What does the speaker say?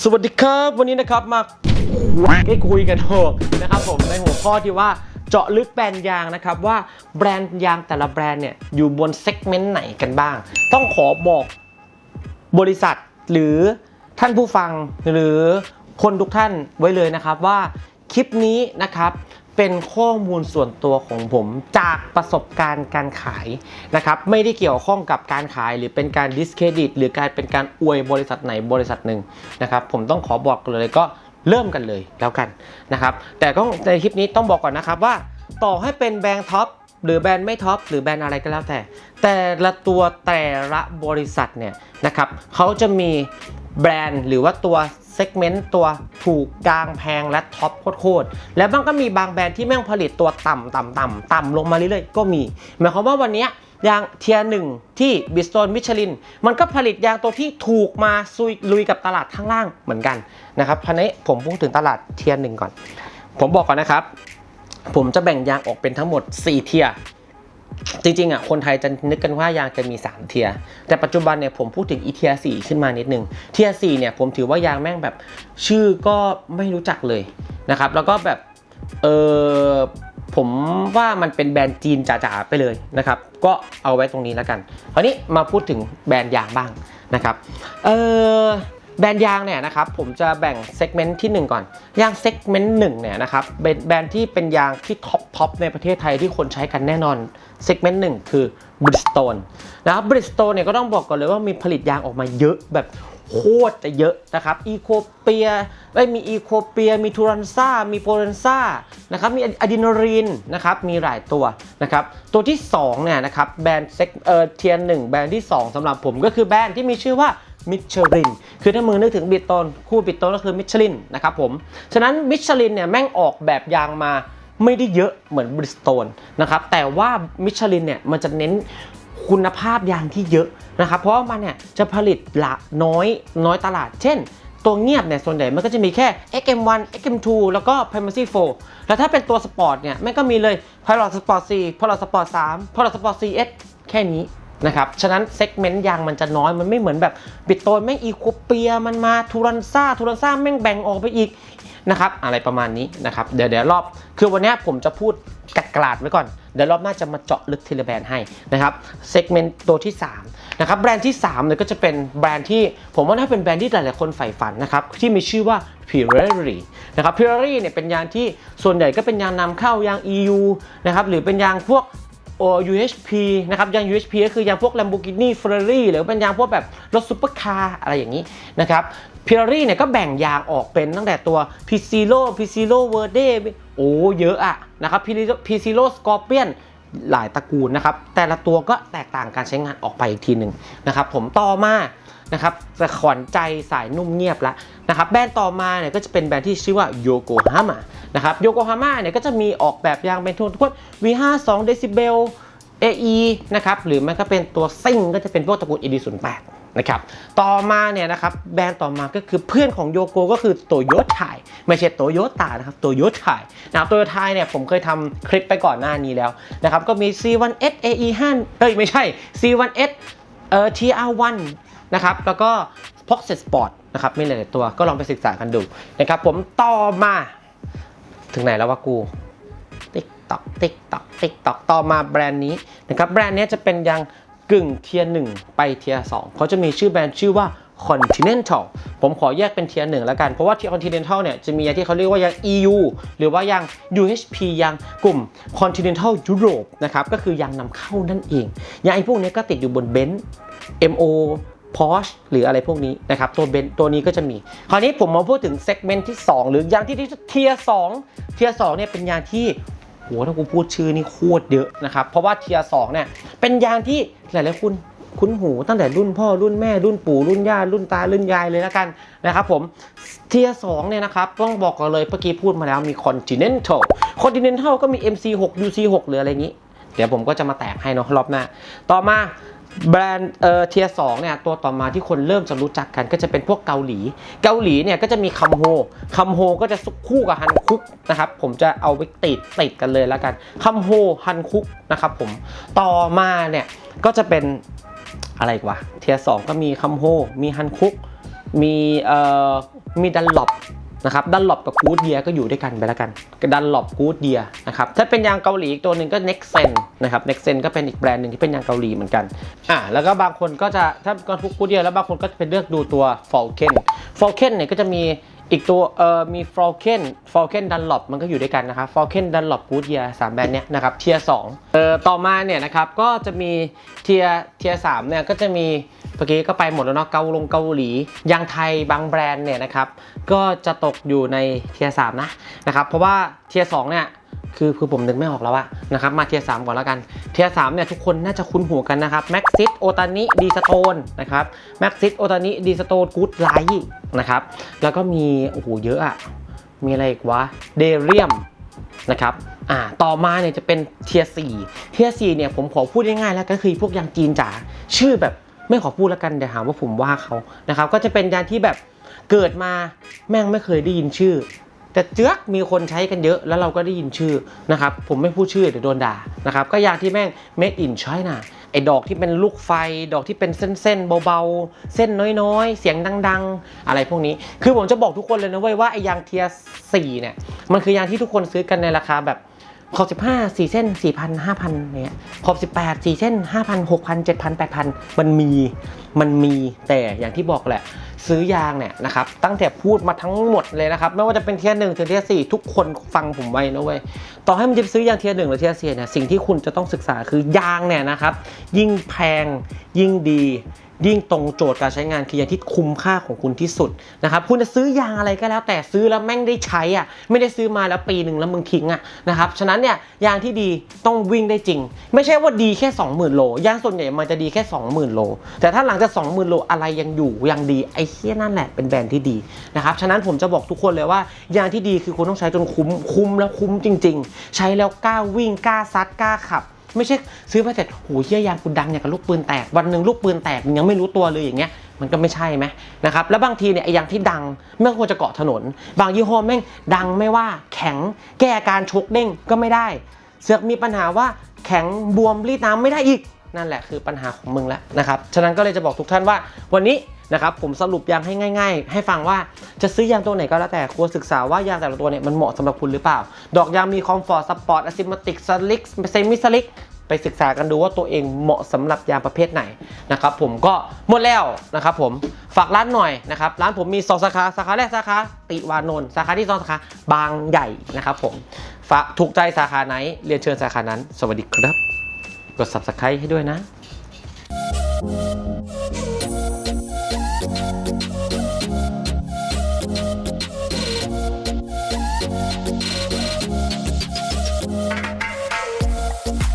สวัสดีครับวันนี้นะครับมาได้คุยกันโถนะครับผมในหัวข้อที่ว่าเจาะลึกแบรนด์ยางนะครับว่าแบรนด์ยางแต่ละแบรนด์เนี่ยอยู่บนเซกเมนต์ไหนกันบ้าง ต้องขอบอกบริษัทหรือท่านผู้ฟังหรือคนทุกท่านไว้เลยนะครับว่าคลิปนี้นะครับ เป็นข้อมูลส่วนตัวของผมจากประสบการณ์การขายนะครับไม่ได้เกี่ยวข้องกับการขายหรือเป็นการดิสเครดิตหรือการเป็นการอวยบริษัทไหนบริษัทหนึ่งนะครับผมต้องขอบอกเลยก็เริ่มกันเลยแล้วกันนะครับแต่ก็ในคลิปนี้ต้องบอกก่อนนะครับว่า ต่อให้เป็นแบรนด์ท็อปหรือแบรนด์ไม่ท็อปหรือแบรนด์อะไรก็แล้วแต่ แต่ละตัวแต่ละบริษัทเนี่ยนะครับเขาจะมี แบรนด์หรือว่าตัวเซกเมนต์ตัวถูกกลางแพงและท็อปโคตรๆแล้วมันก็มีบางแบรนด์ที่แม่งผลิตตัวต่ำต่ำต่ำต่ำลงมาเรื่อยๆก็มี หมายความว่าวันนี้ยางเทียร์หนึ่งที่บิสโตนมิชลิน มันก็ผลิตยางตัวที่ถูกมาซุยลุยกับตลาดข้างล่างเหมือนกันนะครับพันนี้ผมพูดถึงตลาดเทียร์หนึ่งก่อน ผมบอกก่อนนะครับ ผมจะแบ่งยางออกเป็นทั้งหมด 4 เทียร์ จริงๆอะคนไทยจะนึกกันว่ายางจะมี 3 เทียร์แต่ปัจจุบันเนี่ยผมพูดถึงอีเทียสี่ขึ้นมานิดนึงเทียสี่เนี่ยผมถือว่ายางแม่งแบบ ชื่อก็ไม่รู้จักเลยนะครับ แล้วก็แบบเออผมว่ามันเป็นแบรนด์จีนจ๋าๆไปเลยนะครับ ก็เอาไว้ตรงนี้แล้วกันคราวนี้มาพูดถึงแบรนด์ยางบ้างนะครับ เออ แบรนด์ยางเนี่ยนะครับผมจะแบ่งเซกเมนต์ที่ 1 ก่อน ยางเซกเมนต์หนึ่งเนี่ยนะครับเป็นแบรนด์ที่เป็นยางที่ท็อปท็อปในประเทศไทยที่คนใช้กันแน่นอนเซกเมนต์หนึ่งคือบริสโตนนะครับบริสโตนเนี่ยก็ต้องบอกก่อนเลยว่ามีผลิตยางออกมาเยอะแบบโคตรจะเยอะนะครับอีโคเปียไม่มีอีโคเปีย มีทูรันซ่า มีโพลันซ่านะครับ มีอะดรีนาลีนนะครับ มีหลายตัวนะครับ ตัวที่2เนี่ยนะครับ แบรนด์เซกเออเทียนหนึ่งแบรนด์ที่ 2สำหรับผมก็คือแบรนด์ที่มีชื่อว่า มิชลิน คือถ้ามือนึกถึงบิตโตนคู่บิตโตนก็คือมิชลินนะครับผม ฉะนั้นมิชลินเนี่ยแม่งออกแบบยางมาไม่ได้เยอะเหมือนบริสโตนนะครับ แต่ว่ามิชลินเนี่ยมันจะเน้นคุณภาพยางที่เยอะนะครับ เพราะว่ามันเนี่ยจะผลิตละน้อยน้อยตลาด เช่น ตัวเงียบเนี่ยส่วนใหญ่มันก็จะมีแค่ XM1 XM2 แล้วก็ Primacy 4 แล้วถ้าเป็นตัวสปอร์ตเนี่ยแม่งก็มีเลย Pilot Sport 4 Pilot Sport 3 Pilot Sport 4S แค่นี้ นะครับ ฉะนั้นเซกเมนต์ยางมันจะน้อย มันไม่เหมือนแบบบิตโตนแม่งอีโคเปีย มันมาทูรันซ่าทูรันซ่าแม่งแบ่งออกไปอีกนะครับ อะไรประมาณนี้นะครับ เดี๋ยวเดี๋ยวรอบ คือวันนี้ผมจะพูดกัดกลาดไว้ก่อน เดี๋ยวรอบหน้าจะมาเจาะลึกทีละแบรนด์ให้นะครับเซกเมนต์ตัวที่3นะครับ แบรนด์ที่3เนี่ยก็จะเป็นแบรนด์ที่ผมว่าน่าเป็นแบรนด์ที่หลายๆคนใฝ่ฝันนะครับ ที่มีชื่อว่า Pirelli นะครับ Pirelli เนี่ยเป็นยางที่ส่วนใหญ่ก็เป็นยางนำเข้ายาง EU นะครับ หรือเป็นยางพวก UHP นะครับยาง UHP ก็คือยางพวก Lamborghini Ferrari หรือเป็นยางพวกแบบรถซุปเปอร์คาร์อะไรอย่างนี้นะครับพิรารี่เนี่ยก็แบ่งยางออกเป็นตั้งแต่ตัว p i z i l o p i z i l o Verde โอ้เยอะอะนะครับ p i z i l o Scorpion หลายตระกูลนะครับ แต่ละตัวก็แตกต่างการใช้งานออกไปอีกทีหนึ่งนะครับ ผมต่อมานะครับจะขวัญใจสายนุ่มเงียบและนะครับแบรนด์ต่อมาเนี่ยก็จะเป็นแบรนด์ที่ชื่อว่าโยโกฮาม่า นะครับโยโกฮาม่าเนี่ยก็จะมีออกแบบยางเป็นทุนทุก V52 Decibel AE นะครับหรือมันก็เป็นตัวซิ่งก็จะเป็นพวกตระกูล ED08 นะครับต่อมาเนี่ยนะครับแบรนด์ต่อมาก็คือเพื่อนของโยโกก็คือโตโยต้าไม่ใช่โตโยต้านะครับโตโยต้านะครับโตโยต้าเนี่ยผมเคยทำคลิปไปก่อนหน้านี้แล้วนะครับก็มี C1S AE5 เอ้ยไม่ใช่ C1S เอ่อ TR1 นะครับแล้วก็ Pocket Sport นะครับมีหลายๆตัวก็ลองไปศึกษากันดูนะครับผมต่อมา ถึงไหนแล้ววะกู ติ๊กตอกติ๊กตอกติ๊กตอกต่อมาแบรนด์นี้นะครับ แบรนด์นี้จะเป็นยางกึ่งเทียร์หนึ่งไปเทียร์สองเขาจะมีชื่อแบรนด์ชื่อว่า Continental ผมขอแยกเป็นเทียร์หนึ่งแล้วกัน เพราะว่าที่ Continental เนี่ยจะมียางที่เขาเรียกว่ายาง EU หรือว่ายาง UHP ยางกลุ่ม Continental Europe นะครับ ก็คือยางนำเข้านั่นเอง ยางไอ้พวกนี้ก็ติดอยู่บนเบนซ์ MO Porsche หรืออะไรพวกนี้นะครับตัวเบนตัวนี้ก็จะมี คราวนี้ผมมาพูดถึงเซกเมนต์ที่ 2 หรือยางที่เทียร์สองเทียร์สองเนี่ยเป็นยางที่โหถ้ากูพูดชื่อนี่โคตรเยอะนะครับ เพราะว่าเทียร์สองเนี่ยเป็นยางที่หลายๆคุณคุ้นหูตั้งแต่รุ่นพ่อรุ่นแม่รุ่นปู่รุ่นย่ารุ่นตารุ่นยายเลยแล้วกันนะครับผมเทียร์สองเนี่ยนะครับต้องบอกก่อนเลยเมื่อกี้พูดมาแล้วมี Continental Continental ก็มี MC6 UC6 หรืออะไรอย่างนี้ เดี๋ยวผมก็จะมาแตกให้เนาะรอบหน้า ต่อมา แบรนด์เอ่อเทียสองเนี่ยตัวต่อมาที่คนเริ่มจะรู้จักกันก็จะเป็นพวกเกาหลี เกาหลีเนี่ยก็จะมีคัมโฮคัมโฮก็จะคู่กับฮันคุกนะครับผมจะเอาไปติดติดกันเลยแล้วกันคัมโฮฮันคุกนะครับผมต่อมาเนี่ยก็จะเป็นอะไรกวะเทียสองก็มีคัมโฮมีฮันคุกมีเอ่อมีดันหลบ นะครับดันหลบกับกูดเดียก็อยู่ด้วยกันไปแล้วกันดันหลบกูดเดียนะครับถ้าเป็นยางเกาหลีอีกตัวหนึ่งก็ Nexen นะครับ Nexen ก็เป็นอีกแบรนด์หนึ่งที่เป็นยางเกาหลีเหมือนกันอ่าแล้วก็บางคนก็จะถ้าก็ทุกกูดเดียแล้วบางคนก็จะไปเลือกดูตัว Falcon Falcon เนี่ยก็จะมี อีกตัวเอ่อมี Falcon Falcon Dunlop มันก็อยู่ด้วยกันนะครับ Falcon Dunlop Goodyear สามแบรนด์เนี้ยนะครับเทียร์สองเอ่อต่อมาเนี่ยนะครับก็จะมีเทียเทียสามเนี่ยก็จะมีเมื่อกี้ก็ไปหมดแล้วเนาะเกาลงเกาหลียางไทยบางแบรนด์เนี่ยนะครับก็จะตกอยู่ในเทียสามนะนะครับเพราะว่าเทียสองเนี่ย คือคือผมนึกไม่ออกแล้วอะนะครับมาเทียร์สก่อนแล้วกัน เทียร์สเนี่ยทุกคนน่าจะคุ้นหูกันนะครับแม็กซิสโอตานิดีสโตนนะครับแม็กซิสโอตานิดีสโตนกูดไลท์นะครับแล้วก็มีโอ้โหเยอะอะมีอะไรอีกวะเดเรียมนะครับอ่าต่อมาเนี่ยจะเป็นเทียสี่เทียสี่เนี่ยผมขอพูดง่ายๆแล้วก็คือพวกยางจีนจ๋าชื่อแบบไม่ขอพูดแล้วกันเดี๋ยวหาว่าผมว่าเขานะครับก็จะเป็นยางที่แบบเกิดมาแม่งไม่เคยได้ยินชื่อ แต่เจือกมีคนใช้กันเยอะแล้วเราก็ได้ยินชื่อนะครับผมไม่พูดชื่อเดี๋ยวโดนด่านะครับก็ยางที่แม่ง made in China ไอ้ดอกที่เป็นลูกไฟ ดอกที่เป็นเส้นๆเบาๆ เส้นน้อยๆ เสียงดังๆ อะไรพวกนี้ คือผมจะบอกทุกคนเลยนะเว้ยว่าไอ้ยางเทียสี่เนี่ย มันคือยางที่ทุกคนซื้อกันในราคาแบบ ขอบ15 4 เส้น 4,000 5,000เนี่ยขอบ18 4 เส้น 5,000 6,000 7,000 8,000 มันมีมันมีแต่อย่างที่บอกแหละ ซื้อยางเนี่ยนะครับ ตั้งแต่พูดมาทั้งหมดเลยนะครับ ไม่ว่าจะเป็นเทียร์หนึ่งถึงเทียร์สี่ทุกคนฟังผมไว้นะเว้ยต่อให้มันจะซื้อยางเทียร์หนึ่งหรือเทียร์สี่เนี่ยสิ่งที่คุณจะต้องศึกษาคือยางเนี่ยนะครับ ยิ่งแพงยิ่งดี ยิ่งตรงโจทย์การใช้งานคือยางที่คุ้มค่าของคุณที่สุดนะครับคุณจะซื้อยางอะไรก็แล้ว แต่ซื้อแล้วแม่งได้ใช้อะไม่ได้ซื้อมาแล้วปีหนึ่งแล้วมึงทิ้งอะนะครับฉะนั้นเนี่ยยางที่ดีต้องวิ่งได้จริง ไม่ใช่ว่าดีแค่ 20,000 โลยางส่วนใหญ่มันจะดีแค่ 20,000 โล แต่ถ้าหลังจาก 20,000 โลอะไรยังอยู่ยังดีไอ้เหี้ยนั่นแหละเป็นแบรนด์ที่ดีนะครับฉะนั้นผมจะบอกทุกคนเลยว่ายางที่ดีคือคุณต้องใช้จนคุ้มคุ้มแล้วคุ้มจริง ๆ ใช้แล้วกล้าวิ่งกล้าซัดกล้าขับ ไม่ใช่ซื้อมาเสร็จโหเฮียยางคุณดังอย่างกับลูกปืนแตกวันหนึ่งลูกปืนแตกมึงยังไม่รู้ตัวเลยอย่างเงี้ยมันก็ไม่ใช่ไหมนะครับแล้วบางทีเนี่ยไอ้ยางที่ดังไม่ควรจะเกาะถนน บางยี่ห้อแม่งดังไม่ว่าแข็งแก้อาการชกเด้งก็ไม่ได้ เสือกมีปัญหาว่าแข็งบวมรีดน้ำไม่ได้อีกนั่นแหละคือปัญหาของมึงแล้วนะครับฉะนั้นก็เลยจะบอกทุกท่านว่าวันนี้ นะครับผมสรุปยางให้ง่าย ๆ ให้ฟังว่าจะซื้อยางตัวไหนก็แล้วแต่ควรศึกษาว่ายางแต่ละตัวเนี่ยมันเหมาะสำหรับคุณหรือเปล่า ดอกยางมีคอมฟอร์ตสปอร์ตอะซิมติกสลิกเซมิสลิกไปศึกษากันดูว่าตัวเองเหมาะสำหรับยางประเภทไหนนะครับผมก็หมดแล้วนะครับผมฝากร้านหน่อยนะครับร้านผมมี2สาขาสาขาแรกสาขาติวานนท์สาขาที่2สาขาบางใหญ่นะครับผมฝากถูกใจสาขาไหนเรียนเชิญสาขานั้น สวัสดีครับ กด subscribe ให้ด้วยนะ